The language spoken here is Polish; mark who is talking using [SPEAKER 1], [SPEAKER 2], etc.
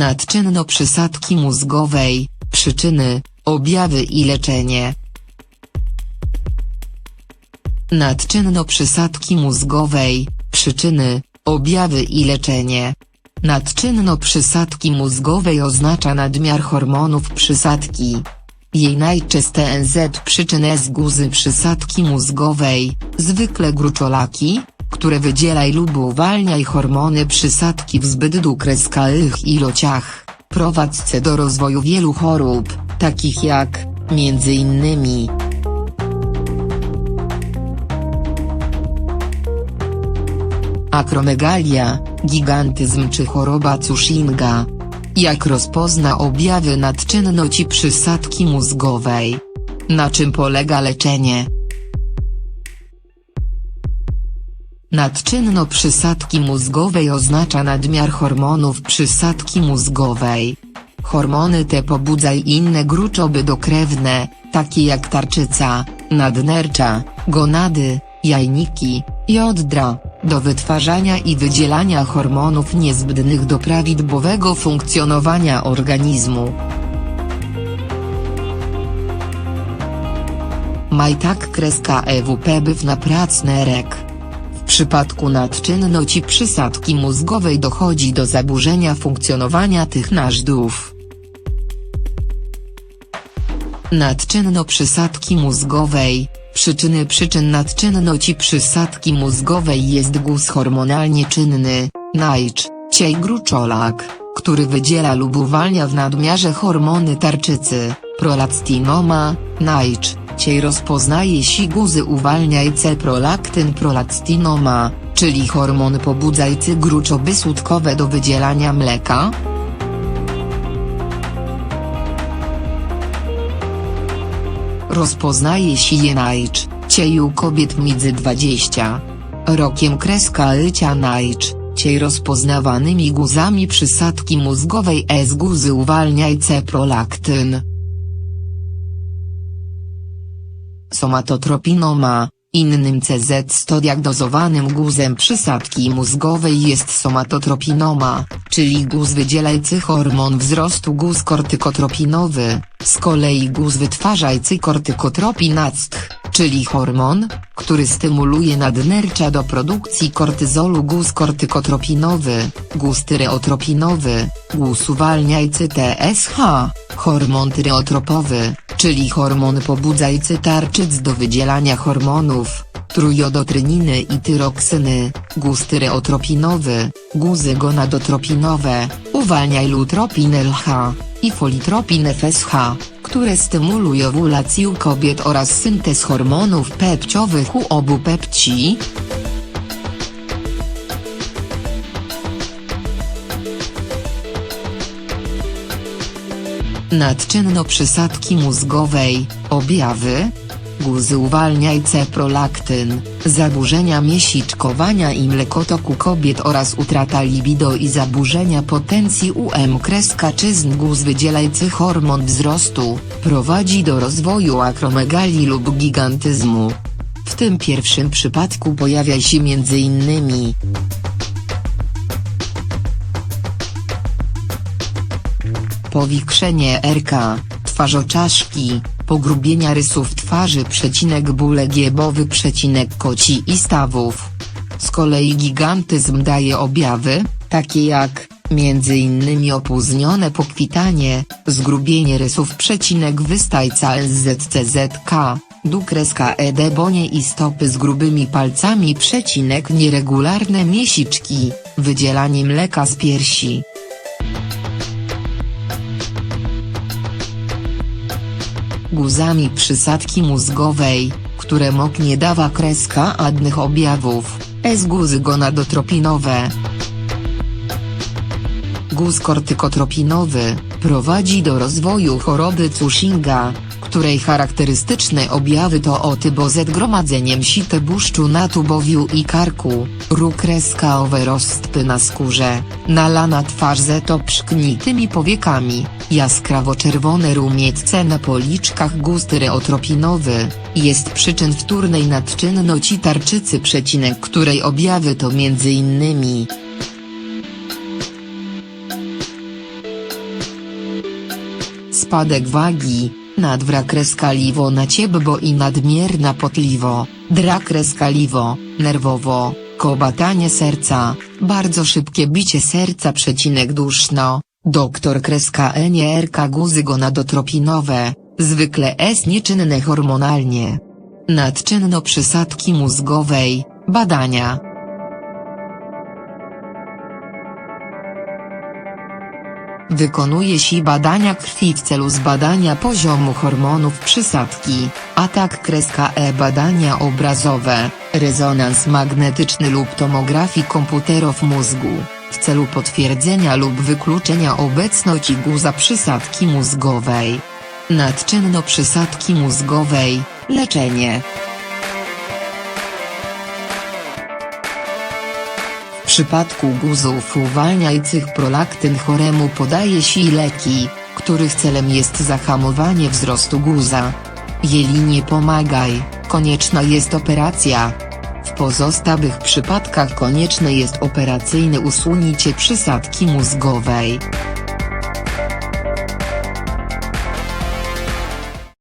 [SPEAKER 1] Nadczynno przysadki mózgowej, przyczyny, objawy i leczenie. Nadczynno przysadki mózgowej, przyczyny, objawy i leczenie. Nadczynno przysadki mózgowej oznacza nadmiar hormonów przysadki. Jej najczęste NZ przyczyn jest guzy przysadki mózgowej, zwykle gruczolaki, które wydzielaj lub uwalniaj hormony przysadki w zbyt dużych ilościach, prowadźce do rozwoju wielu chorób, takich jak, między innymi, akromegalia, gigantyzm czy choroba Cushinga. Jak rozpozna objawy nadczynności przysadki mózgowej? Na czym polega leczenie? Nadczynno przysadki mózgowej oznacza nadmiar hormonów przysadki mózgowej. Hormony te pobudzaj inne gruczoby dokrewne, takie jak tarczyca, nadnercza, gonady, jajniki, jodra, do wytwarzania i wydzielania hormonów niezbędnych do prawidłowego funkcjonowania organizmu. Majtak kreska EWP byw na pracnerek. Przypadku nadczynności przysadki mózgowej dochodzi do zaburzenia funkcjonowania tych narządów. Nadczynno przysadki mózgowej, przyczyny przyczyn nadczynności przysadki mózgowej jest guz hormonalnie czynny, najdź, ciej gruczolak, który wydziela lub uwalnia w nadmiarze hormony tarczycy, prolactinoma, najdź, ciej rozpoznaje si guzy uwalniajce prolaktyn prolactinoma, czyli hormon pobudzajcy gruczoby słodkowe do wydzielania mleka, rozpoznaje się najdź, cieju kobiet między 20 rokiem kreska lycia najdź, ciej rozpoznawanymi guzami przysadki mózgowej S guzy uwalniajce prolaktyn. Somatotropinoma, innym CZ100 diagnozowanym guzem przysadki mózgowej jest somatotropinoma, czyli guz wydzielajcy hormon wzrostu guz kortykotropinowy, z kolei guz wytwarzajcy kortykotropinack, czyli hormon, który stymuluje nadnercza do produkcji kortyzolu guz kortykotropinowy, guz tyreotropinowy, guz uwalniajcy TSH, hormon tyreotropowy, czyli hormon pobudzajcy tarczyc do wydzielania hormonów, trujodotreniny i tyroksyny, guz tyreotropinowy, guzy gonadotropinowe, uwalniaj lutropin LH, i folitropin FSH, które stymulują owulację kobiet oraz syntez hormonów pepciowych u obu pepci. Nadczynno przysadki mózgowej, objawy, guzy uwalniajce prolaktyn, zaburzenia miesiczkowania i mlekotoku kobiet oraz utrata libido i zaburzenia potencji UM kreska czyzn guz wydzielajcy hormon wzrostu, prowadzi do rozwoju akromegalii lub gigantyzmu. W tym pierwszym przypadku pojawia się m.in. Powiększenie RK, twarzoczaszki, pogrubienia rysów twarzy przecinek bóle giebowy przecinek koci i stawów. Z kolei gigantyzm daje objawy, takie jak, między innymi opóźnione pokwitanie, zgrubienie rysów przecinek wystajca SZCZK, dukreska ED bonie i stopy z grubymi palcami przecinek nieregularne miesiczki, wydzielanie mleka z piersi. Guzami przysadki mózgowej, które mok nie dawa kreska adnych objawów, S guzy gonadotropinowe. Guz kortykotropinowy, prowadzi do rozwoju choroby Cushinga, której charakterystyczne objawy to otyboz gromadzeniem site błuszczu na tubowiu i karku, rukreskaowe rozstpy na skórze, nalana twarz z pszknitymi powiekami, jaskrawo-czerwone rumiecce na policzkach guz tyreotropinowy, jest przyczyn wtórnej nadczynności tarczycy przecinek której objawy to m.in. spadek wagi, nadwra kreskaliwo na ciebbo i nadmierna potliwo, dra kreskaliwo, nerwowo, kobatanie serca, bardzo szybkie bicie serca przecinek duszno, doktor kreska enierka guzy gonadotropinowe, zwykle S nieczynne hormonalnie. Nadczynno przysadki mózgowej, badania. Wykonuje się badania krwi w celu zbadania poziomu hormonów przysadki, a tak kreska E badania obrazowe, rezonans magnetyczny lub tomografii komputerów mózgu, w celu potwierdzenia lub wykluczenia obecności guza przysadki mózgowej. Nadczynno przysadki mózgowej, leczenie. Przypadku guzów uwalniających prolaktyn choremu podaje się leki, których celem jest zahamowanie wzrostu guza. Jeżeli nie pomagaj, konieczna jest operacja. W pozostałych przypadkach konieczne jest operacyjne usunięcie przysadki mózgowej.